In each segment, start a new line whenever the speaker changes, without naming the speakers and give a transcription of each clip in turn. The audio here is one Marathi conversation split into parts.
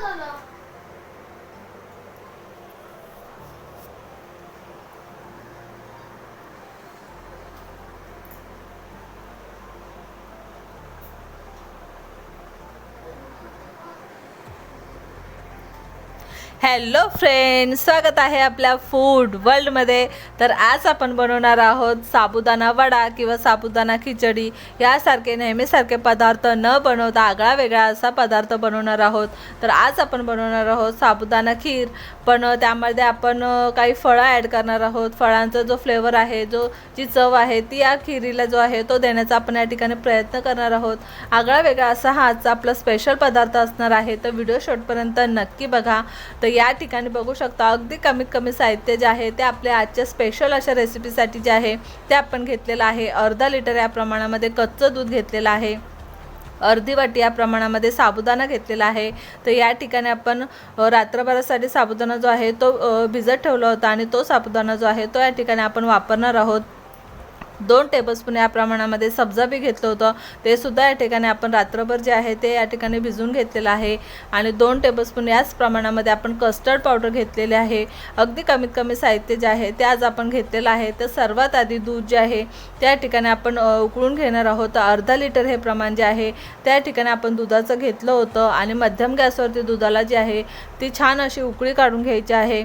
这呢？हॅलो फ्रेंड स्वागत आहे आपल्या फूड वर्ल्डमध्ये. तर आज आपण बनवणार आहोत साबुदाणा वडा किंवा साबुदाणा खिचडी. यासारखे नेहमीसारखे पदार्थ न बनवता आगळा वेगळा असा पदार्थ बनवणार आहोत. तर आज आपण बनवणार आहोत साबुदाणा खीर. पण त्यामध्ये आपण काही फळं ॲड करणार आहोत. फळांचा जो फ्लेवर आहे जो जी चव आहे ती या खिरीला जो आहे तो देण्याचा आपण या ठिकाणी प्रयत्न करणार आहोत. आगळा वेगळा असा हा आजचा आपला स्पेशल पदार्थ असणार आहे. तर व्हिडिओ शेवटपर्यंत नक्की बघा. तर या ठिकाणी बघू शकता अगदी कमीत कमी साहित्य जे आहे ते आपल्या आजच्या स्पेशल अशा रेसिपीसाठी जे आहे ते आपण घेतलेलं आहे. अर्धा लिटर या प्रमाणामध्ये कच्चं दूध घेतलेलं आहे. अर्धी वाटी या प्रमाणामध्ये साबुदाणा घेतलेला आहे. तर या ठिकाणी आपण रात्रभरासाठी साबुदाणा जो आहे तो भिजत ठेवला होता आणि तो साबुदाणा जो आहे तो या ठिकाणी आपण वापरणार आहोत. दोन टेबलस्पून या प्रमाणामध्ये सब्जा बी घेतलं होतं. ते सुद्धा या ठिकाणी आपण रात्रभर जे आहे ते या ठिकाणी भिजवून घेतलेलं आहे. आणि दोन टेबलस्पून याच प्रमाणामध्ये आपण कस्टर्ड पावडर घेतलेले आहे. अगदी कमीत कमी साहित्य जे आहे ते आज आपण घेतलेलं आहे. तर सर्वात आधी दूध जे आहे त्या ठिकाणी आपण उकळून घेणार आहोत. तर अर्धा लिटर हे प्रमाण जे आहे त्या ठिकाणी आपण दुधाचं घेतलं होतं. आणि मध्यम गॅसवरती दुधाला जी आहे ती छान अशी उकळी काढून घ्यायची आहे.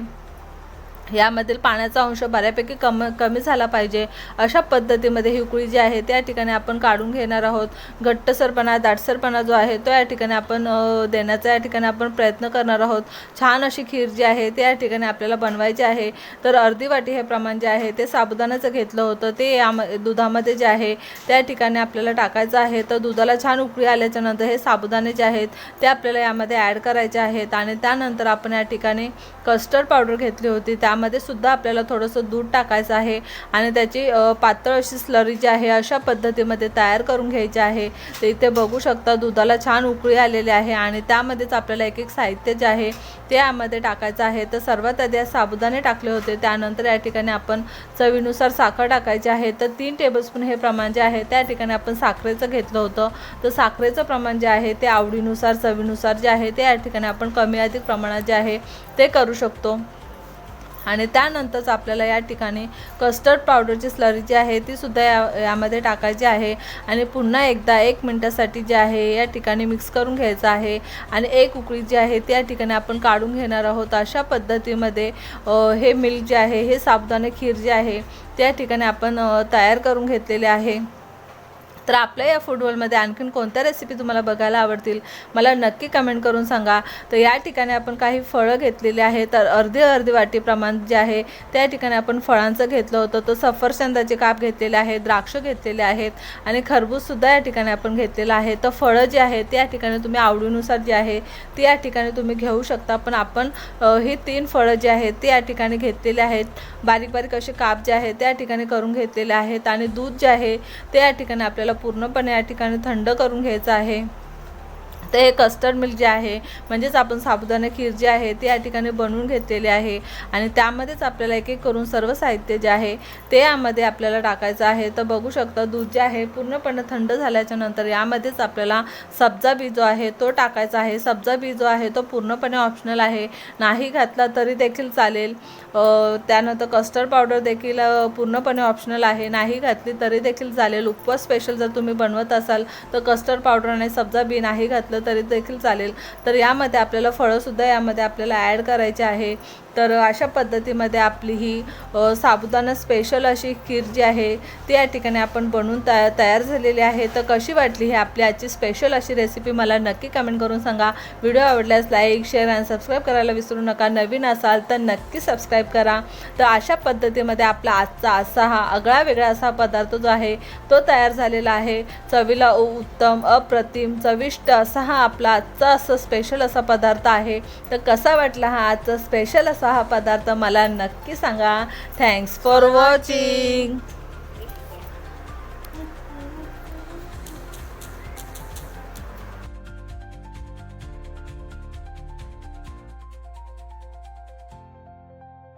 यामधील पाण्याचा अंश बऱ्यापैकी कम कमी झाला पाहिजे. अशा पद्धतीमध्ये ही उकळी जी आहे त्या ठिकाणी आपण काढून घेणार आहोत. घट्टसरपणा दाटसरपणा जो आहे तो या ठिकाणी आपण देण्याचा या ठिकाणी आपण प्रयत्न करणार आहोत. छान अशी खीर जी आहे ते या ठिकाणी आपल्याला बनवायची आहे. तर अर्धी वाटी हे प्रमाण जे आहे ते साबुदाण्याचं घेतलं होतं. ते याम दुधामध्ये जे आहे त्या ठिकाणी आपल्याला टाकायचं आहे. तर दुधाला छान उकळी आल्याच्यानंतर हे साबुदाणे जे आहेत ते आपल्याला यामध्ये ॲड करायचे आहेत. आणि त्यानंतर आपण या ठिकाणी कस्टर्ड पावडर घेतली होती. त्या त्यामध्ये सुद्धा आपल्याला थोडंसं दूध टाकायचं आहे आणि त्याची पातळ अशी स्लरी जी आहे अशा पद्धतीमध्ये तयार करून घ्यायची आहे. तर इथे बघू शकता दुधाला छान उकळी आलेली आहे आणि त्यामध्येच आपल्याला एक एक साहित्य जे आहे ते यामध्ये टाकायचं आहे. तर सर्वात आधी साबुदाणे टाकले होते. त्यानंतर या ठिकाणी आपण चवीनुसार साखर टाकायची आहे. तर तीन टेबलस्पून हे प्रमाण जे आहे त्या ठिकाणी आपण साखरेचं घेतलं होतं. तर साखरेचं प्रमाण जे आहे ते आवडीनुसार चवीनुसार जे आहे ते या ठिकाणी आपण कमी अधिक प्रमाणात जे आहे ते करू शकतो. आणि त्यानंतरच आपल्याला या ठिकाणी कस्टर्ड पावडरची स्लरी जी आहे ती सुद्धा या यामध्ये टाकायची आहे. आणि पुन्हा एकदा एक मिनटासाठी जे आहे या ठिकाणी मिक्स करून घ्यायचं आहे. आणि एक उकळी जी आहे त्या ठिकाणी आपण काढून घेणार आहोत. अशा पद्धतीमध्ये हे मिल्क जे आहे हे साबुदाणे खीर जे आहे त्या ठिकाणी आपण तयार करून घेतलेले आहे. तर आपल्या या फूडवर्ल्डमध्ये आणखीन कोणत्या रेसिपी तुम्हाला बघायला आवडतील? मला नक्की कमेंट करून सांगा. तर या ठिकाणी आपण काही फळं घेतलेली आहेत. तर अर्धी अर्धी वाटी प्रमाण जे आहे त्या ठिकाणी आपण फळांचं घेतलं होतं. तर सफरचंदाचे काप घेतलेले आहेत द्राक्ष घेतलेले आहेत आणि खरबूजसुद्धा या ठिकाणी आपण घेतलेलं आहे. तर फळं जे आहेत त्या ठिकाणी तुम्ही आवडीनुसार जी आहे ती या ठिकाणी तुम्ही घेऊ शकता. पण आपण ही तीन फळं जी आहेत ती या ठिकाणी घेतलेली आहेत. बारीक बारीक असे काप जे आहेत त्या ठिकाणी करून घेतलेले आहेत. आणि दूध जे आहे ते या ठिकाणी आपल्याला पूर्णपणे या ठिकाणी थंड करून घ्यायचं आहे. तर हे कस्टर्ड मिल्क जे आहे म्हणजेच आपण साबुदाणे खीर जे आहे ते या ठिकाणी बनवून घेतलेली आहे. आणि त्यामध्येच आपल्याला एक एक करून सर्व साहित्य जे आहे ते यामध्ये आपल्याला टाकायचं आहे. तर बघू शकता दूध जे आहे पूर्णपणे थंड झाल्याच्यानंतर यामध्येच आपल्याला सब्जा बी जो आहे तो टाकायचा आहे. सब्जा बी जो आहे तो पूर्णपणे ऑप्शनल आहे. नाही घातला तरी देखील चालेल. त्यानंतर कस्टर्ड पावडर देखील पूर्णपणे ऑप्शनल आहे. नाही घातली तरी देखील चालेल. उपवास स्पेशल जर तुम्ही बनवत असाल तर कस्टर्ड पावडर आणि सब्जा बी नाही घातलं तरी देखील चालेल. तर यामध्ये आपल्याला फळंसुद्धा यामध्ये आपल्याला ॲड करायचे आहे. तर अशा पद्धतीमध्ये आपली ही अ, साबुदाणा स्पेशल अशी खीर जी आहे ती या ठिकाणी आपण बनवून तया तयार झालेली आहे. तर कशी वाटली ही आपली आजची स्पेशल अशी रेसिपी मला नक्की कमेंट करून सांगा. व्हिडिओ आवडल्यास लाईक शेअर आणि सबस्क्राईब करायला विसरू नका. नवीन असाल तर नक्की सबस्क्राईब करा. तर अशा पद्धतीमध्ये आपला आजचा असा हा आगळा वेगळा असा पदार्थ जो आहे तो तयार झालेला आहे. चवीला उत्तम अप्रतिम चविष्ट असा हा हा आपला आजचा असं स्पेशल असा पदार्थ आहे. तर कसा वाटला हा आजचा स्पेशल असा हा पदार्थ? मला नक्की सांगा. Thanks for watching